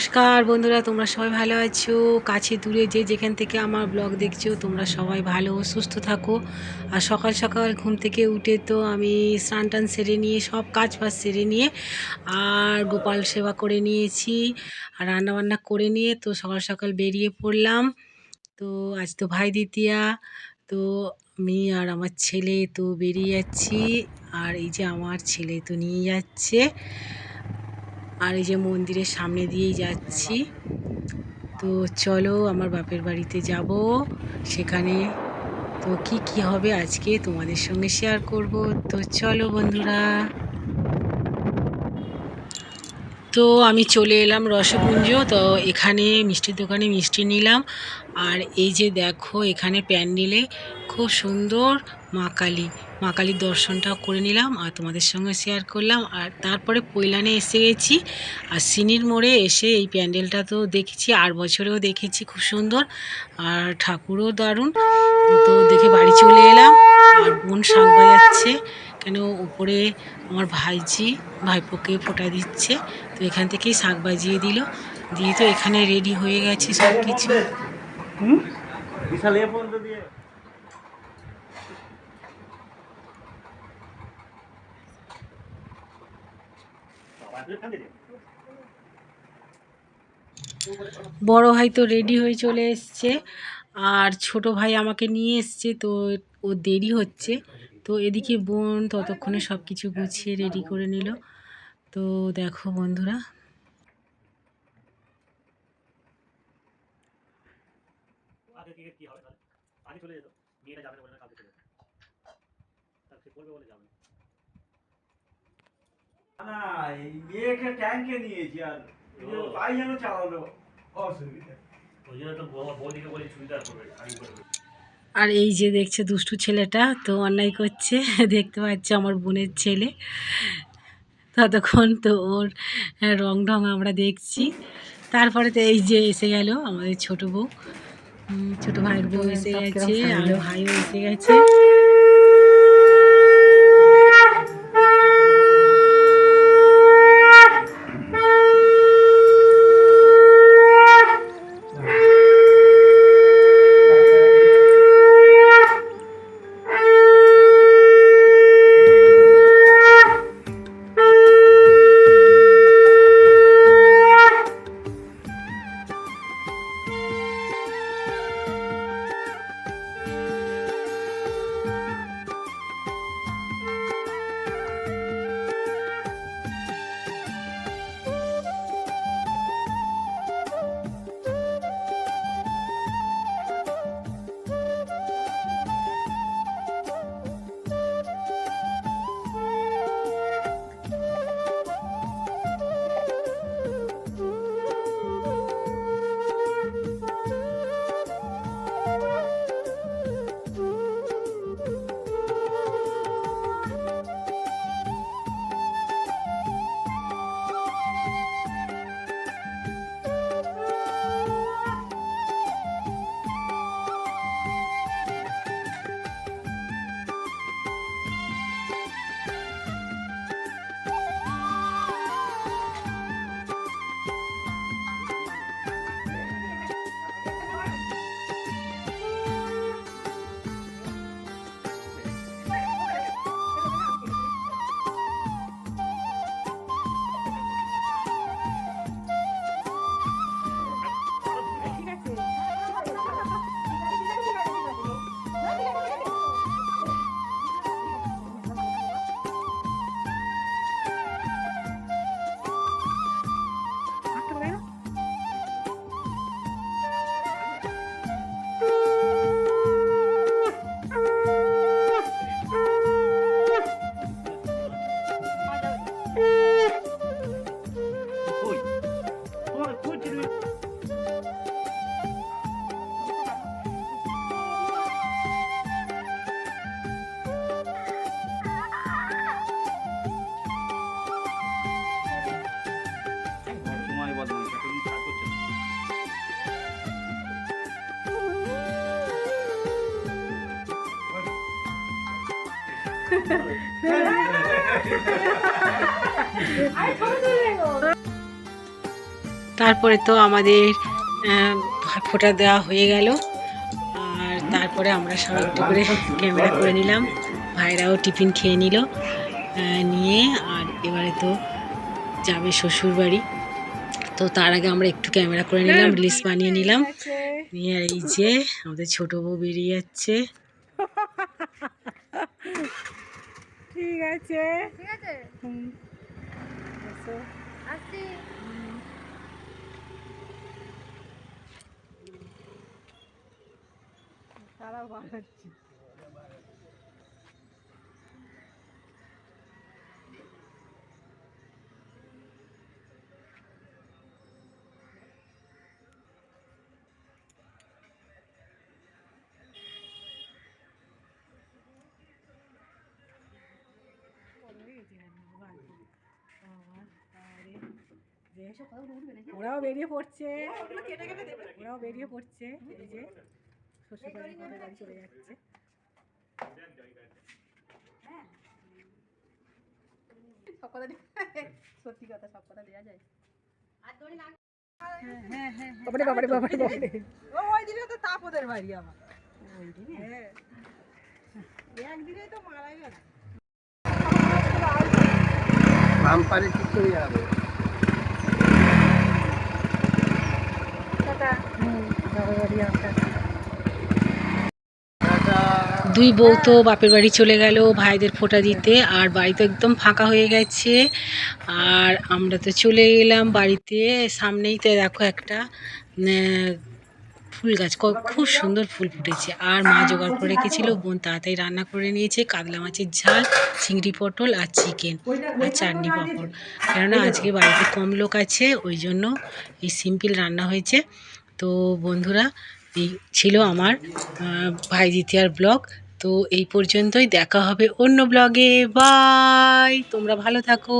নমস্কার বন্ধুরা, তোমরা সবাই ভালো আছো? কাছে দূরে যে যেখান থেকে আমার ব্লগ দেখছ, তোমরা সবাই ভালো সুস্থ থাকো। আর সকাল সকাল ঘুম থেকে উঠে তো আমি স্নান টান সেরে নিয়ে, সব কাজ বাজ সেরে নিয়ে আর গোপাল সেবা করে নিয়েছি আর রান্নাবান্না করে নিয়ে তো সকাল সকাল বেরিয়ে পড়লাম। তো আজ তো ভাই দ্বিতীয়া, তো আমি আর আমার ছেলে তো বেরিয়ে যাচ্ছি আর এই যে আমার ছেলে তো নিয়ে যাচ্ছে। আর এই যে মন্দিরের সামনে দিয়েই যাচ্ছি। তো চলো আমার বাপের বাড়িতে যাব। সেখানে তো কি কি হবে আজকে তোমাদের সঙ্গে শেয়ার করব। তো চলো বন্ধুরা। তো আমি চলে এলাম রসপুঞ্জ তো এখানে মিষ্টির দোকানে মিষ্টি নিলাম। আর এই যে দেখো, এখানে প্যান্ডেলে খুব সুন্দর মা কালী। মা কালীর দর্শনটাও করে নিলাম আর তোমাদের সঙ্গে শেয়ার করলাম। আর তারপরে পৈলানে এসে গেছি। আর সিনির মোড়ে এসে এই প্যান্ডেলটা তো দেখেছি, আর বছরেও দেখেছি, খুব সুন্দর। আর ঠাকুরও দারুণ। তো দেখে বাড়ি চলে এলাম। আর বোন শাঁখ বাজাচ্ছে। কেন উপরে আমার ভাইজি, ভাইপোকে ফোটা দিচ্ছে। তো এখান থেকেই শাক বাজিয়ে দিল। দিয়ে তো এখানে রেডি হয়ে গেছে সব কিছু বড় ভাই তো রেডি হয়ে চলে এসছে আর ছোট ভাই আমাকে নিয়ে এসছে তো ও দেরি হচ্ছে। তো এদিকে বোন ততক্ষণে সব কিছু গুছিয়ে রেডি করে নিল। তো দেখো বন্ধুরা। আগে কি কি হবে তাহলে? আগে চলে যেত। মেয়েটা যাবে না বলে না কালকে চলে যেত। তাহলে সে করবে বলে যাবে না। না এই মেয়েকে ট্যাঙ্কে নিয়েছি আর যেন অসুবিধা। আর এই যে দেখছে দুষ্টু ছেলেটা তো অন্যায় করছে। দেখতে পাচ্ছে আমার বোনের ছেলে। ততক্ষণ তো ওর রং ঢং আমরা দেখছি। তারপরে তো এই যে এসে গেল আমাদের ছোট বউ। ছোটো ভাইয়ের বউ এসে গেছে আর ভাইও এসে গেছে। তারপরে তো আমাদের ফোঁটা দেওয়া হয়ে গেল। আর তারপরে আমরা সব একটু করে ক্যামেরা করে নিলাম। ভাইরাও টিফিন খেয়ে নিল নিয়ে। আর এবারে তো যাবে শ্বশুর বাড়ি তো তার আগে আমরা একটু ক্যামেরা করে নিলাম রিলিজ বানিয়ে নিলাম। নিয়ে আর এই যে আমাদের ছোট বউ বেরিয়ে যাচ্ছে। ঠিক আছে। ঠিক আছে? আসছি। তারা ওরাও বেরিয়ে পড়ছে। ওরাও বেরিয়ে পড়ছে। এই যে শ্বশুর বাড়ি বাড়ি চলে যাচ্ছে। সব কথা সত্যি কথা সব কথা দেওয়া যায় বাবারে বাবারে বাবারে বাবারে। ও ওই দিনে তো তাপদের বাড়ি আমার ওই দিনে? হ্যাঁ। একদিনেই তো মারা গেল রামপারে ঠিক করে যাবে? দুই বউ তো বাপের বাড়ি চলে গেল, ভাইদের ফোঁটা দিতে, আর বাড়ি তো একদম ফাঁকা হয়ে গেছে। আর আমরা তো চলে গেলাম বাড়িতে, সামনেই তো দেখো একটা ফুল গাছ খুব সুন্দর ফুল ফুটেছে। আর মা জোগাড় করে রেখেছিল, বোন তাড়াতাড়ি রান্না করে নিয়েছে, কাতলা মাছের ঝাল, চিংড়ি পটল আর চিকেন আর চাটনি পাঁপড়। কেননা আজকে বাড়িতে কম লোক আছে, ওই জন্য এই সিম্পল রান্না হয়েছে। তো বন্ধুরা, এই ছিল আমার ভাই দ্বিতীয়ার ব্লগ। তো এই পর্যন্তই দেখা হবে অন্য ব্লগে। বাই! তোমরা ভালো থাকো।